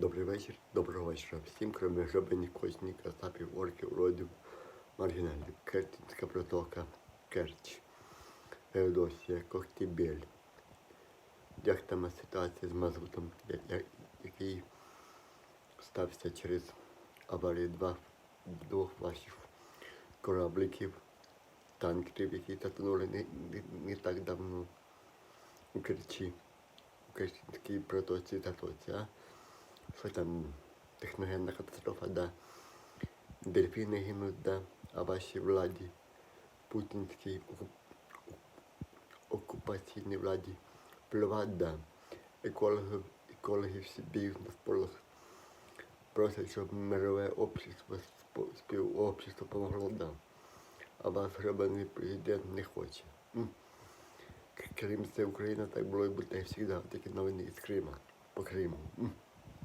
Добрий вечір, доброго вечора всім, крім жабині, косні, кацапів, орків, родів, маргіналів, Керченська протока, Керч, Феодосія, Коктебель. Як там ситуація з мазутом, який стався через аварію два, двох ваших корабликів, танкерів, які затонули не, не, не так давно у Керчі, у Керченській протоці затоці, а? Що там техногенна катастрофа, да. Дельфіни гинуть, да, а вашій владі, путінській оку- окупаційній владі плювать, да. Екологи, екологи всі біють на сполох. Просять, щоб мирове общество, співобщество помогло, да. А вас гребаний президент не хоче. Крим це Україна, так було і буде завжди, такі новини із Крима, по Криму.